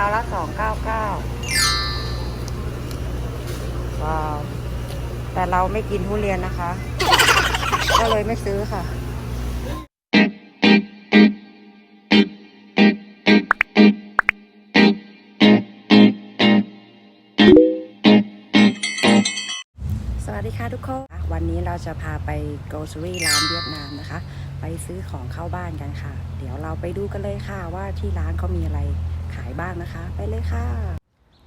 าวละสองเก้าเก้าว้าว แต่เราไม่กินทุเรียนนะคะ ก็เลยไม่ซื้อค่ะสวัสดีค่ะทุกคน วันนี้เราจะพาไป grocery ร้านเวียดนามนะคะ ไปซื้อของเข้าบ้านกันค่ะ เดี๋ยวเราไปดูกันเลยค่ะว่าที่ร้านเขามีอะไร ขายบ้างนะคะ ไปเลยค่ะ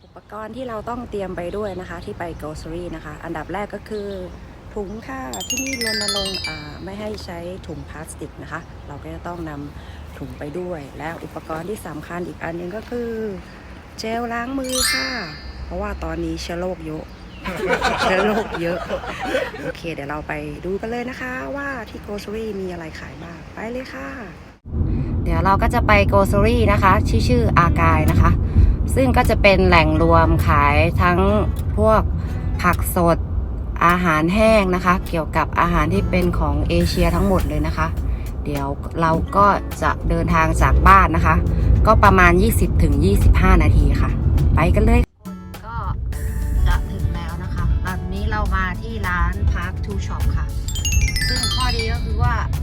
อุปกรณ์ที่เราต้องเตรียมไปด้วยนะคะ ที่ไป grocery นะคะ อันดับแรกก็คือถุงค่ะ ที่นี่รณรงค์ไม่ให้ใช้ถุงพลาสติกนะคะ เราก็จะต้องนำถุงไปด้วย และอุปกรณ์ที่สำคัญอีกอันหนึงก็คือเจลล้างมือค่ะ เพราะว่าตอนนี้เชื้อโรคเยอะเชื้อโรคเยอะ โอเค เดี๋ยวเราไปดูกันเลยนะคะ ว่าที่โก c รี่มีอะไรขายบ้าง ไปเลยค่ะ เดี๋ยวเราก็จะไปโกซอรี่นะคะชื่อชื่ออากายนะคะ ซึ่งก็จะเป็นแหล่งรวมขายทั้งพวกผักสดอาหารแห้งนะคะ เกี่ยวกับอาหารที่เป็นของเอเชียทั้งหมดเลยนะคะ เดี๋ยวเราก็จะเดินทางจากบ้านนะคะ ก็ประมาณ 20-25 นาทีค่ะ ไปกันเลย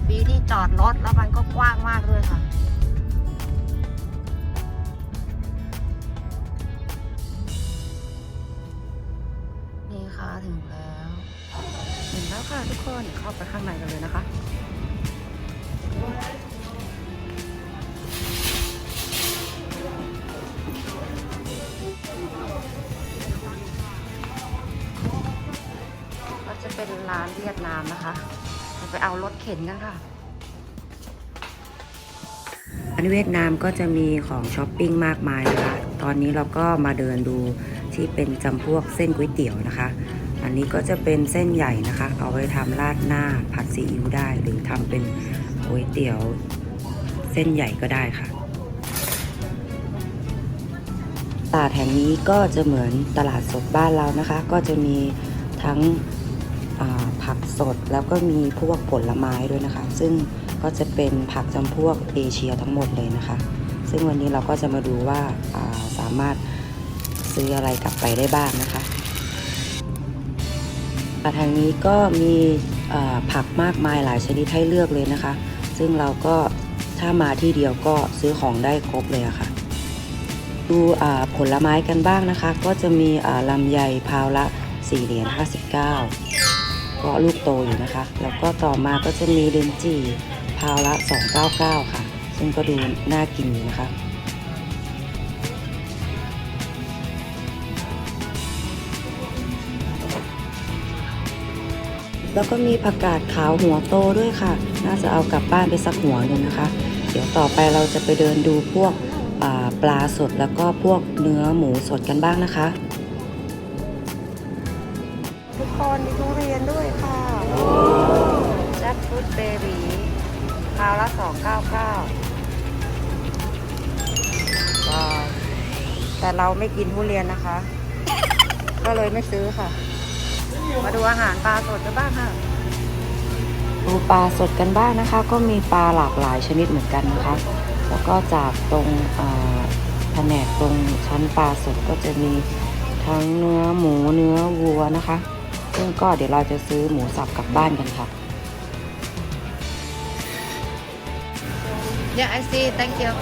มีที่จอดรถแล้วมันก็กว้างมากด้วยค่ะ นี่ค่ะถึงแล้ว ถึงแล้วค่ะทุกคนเข้าไปข้างในกันเลยนะคะก็จะเป็นร้านเวียดนามนะคะ ไปเอารถเข็นกันค่ะร้านเวียดนามก็จะมีของช้อปปิ้งมากมายนะคะ ตอนนี้เราก็มาเดินดูที่เป็นจำพวกเส้นก๋วยเตี๋ยวนะคะ อันนี้ก็จะเป็นเส้นใหญ่นะคะ เอาไว้ทำราดหน้าผัดซีอิ๊วได้ หรือทำเป็นก๋วยเตี๋ยวเส้นใหญ่ก็ได้ค่ะตลาดแห่งนี้ก็จะเหมือนตลาดสดบ้านเรานะคะ ก็จะมีทั้ง ผักสดแล้วก็มีพวกผลไม้ด้วยนะคะ ซึ่งก็จะเป็นผักจำพวกเอเชียทั้งหมดเลยนะคะ ซึ่งวันนี้เราก็จะมาดูว่าาสามารถซื้ออะไรกลับไปได้บ้างนะคะตลาดแห่งนี้ก็มีผักมากมายหลายชนิดให้เลือกเลยนะคะ ซึ่งเราก็ถ้ามาที่เดียวก็ซื้อของได้ครบเลยะค่ะ ดูผลไม้กันบ้างนะคะ ก็จะมีลำไยพาวละ4เหรียญ59 ก็ลูกโตอยู่นะคะ แล้วก็ต่อมาก็จะมีเลนจีพาวละ 299 ค่ะ ซึ่งก็ดูน่ากินอยู่นะคะแล้วก็มีผักกาดขาวหัวโตด้วยค่ะ น่าจะเอากลับบ้านไปสักหัวหนึ่งนะคะ เดี๋ยวต่อไปเราจะไปเดินดูพวกปลาสดแล้วก็พวกเนื้อหมูสดกันบ้างนะคะ คนมีทุเรียนด้วยค่ะแจ็คฟรุตเบบีคราวละ299ว้าวแต่เราไม่กินทุเรียนนะคะ ก็เลยไม่ซื้อค่ะ มาดูอาหารปลาสดกันบ้างค่ะดูปลาสดกันบ้างนะคะ ก็มีปลาหลากหลายชนิดเหมือนกันนะคะ แล้วก็จากตรงอ่าแผนกตรงชั้นปลาสดก็จะมีทั้งเนื้อหมูเนื้อวัวนะคะ ซึ่งก็เดี๋ยวเราจะซื้อหมูสับกลับบ้านกันค่ะ Yeah, I see. Thank you.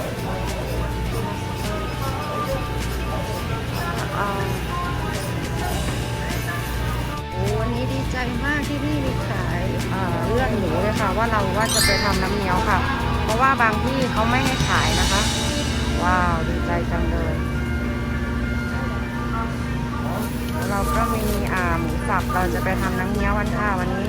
อ่าโอ้วันนี้ดีใจมากที่พี่มีขายอ่าเลือดหมูเลยค่ะ ว่าเราว่าจะไปทำน้ำเงี้ยวค่ะ เพราะว่าบางที่เขาไม่ให้ขายนะคะ ว้าว ดีใจจังเลย แล้วเราก็มีอ่าหมูสับเราจะไปทำน้ำเงี้ยววันค่ะวันนี้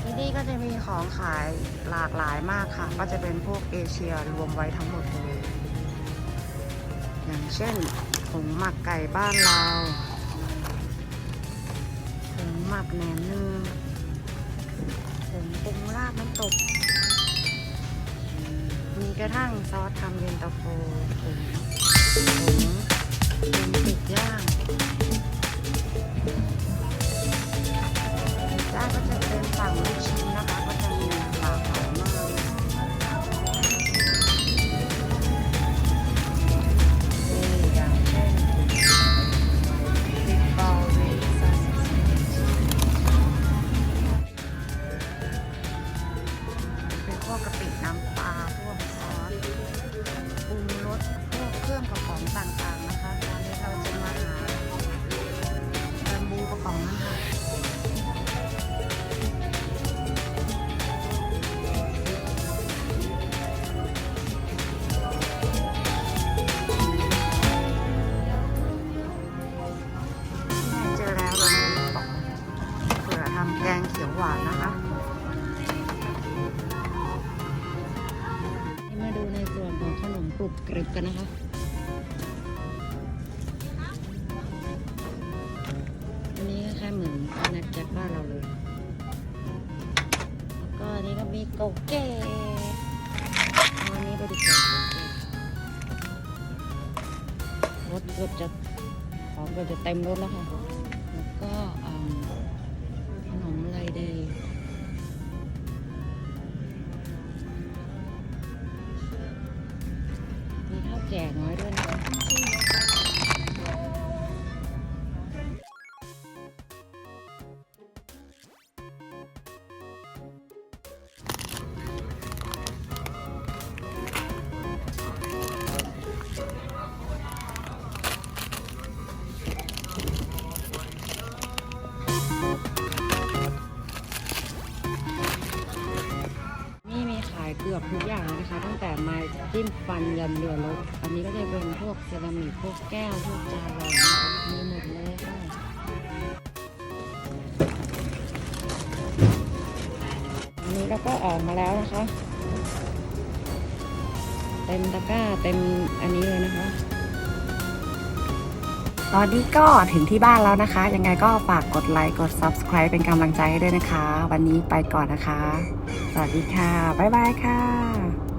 ที่นี่ก็จะมีของขายหลากหลายมากค่ะ ก็จะเป็นพวกเอเชียรวมไว้ทั้งหมดเลยอย่างเช่นผงหมักไก่บ้านเราผงหมักแหนมเนื้อ ผงปรุงลาบน้ำตก มีกระทั่งซอสทำเย็นตาโฟผงผงเป็นติดย่าง วกกะปิน้ำปลาพวกซอสปรุงรสพวกเครื่องประกอบต่างๆนะคะตอนนี้เราจะมาหาแบมบูประกอบนะคะแกงเขียวหวานนะคะ รุบกริบกันนะคะอันนี้คล้ายเหมือนน็คแจ็คบ้านเราเลย แล้วก็อันนี้ก็มีโกเก้อันนี้ไปดีกว่าโกเก้รถเกือบจะของเกือบจะเต็มรถแล้วค่ะ ข้าวแก่น้อยด้วยนะ ฟันยันเรือรบอันนี้ก็จะเป็นพวกเซรามิกพวกแก้วพวกจานอะไรมีหมดเลยค่ะอันนี้เราก็ออกมาแล้วนะคะ เต็มตะกร้าเต็มอันนี้เลยนะคะตอนนี้ก็ถึงที่บ้านแล้วนะคะ ยังไงก็ฝากกดไลค์ กด Subscribe เป็นกำลังใจให้ด้วยนะคะ วันนี้ไปก่อนนะคะ สวัสดีค่ะ บ๊ายบายค่ะ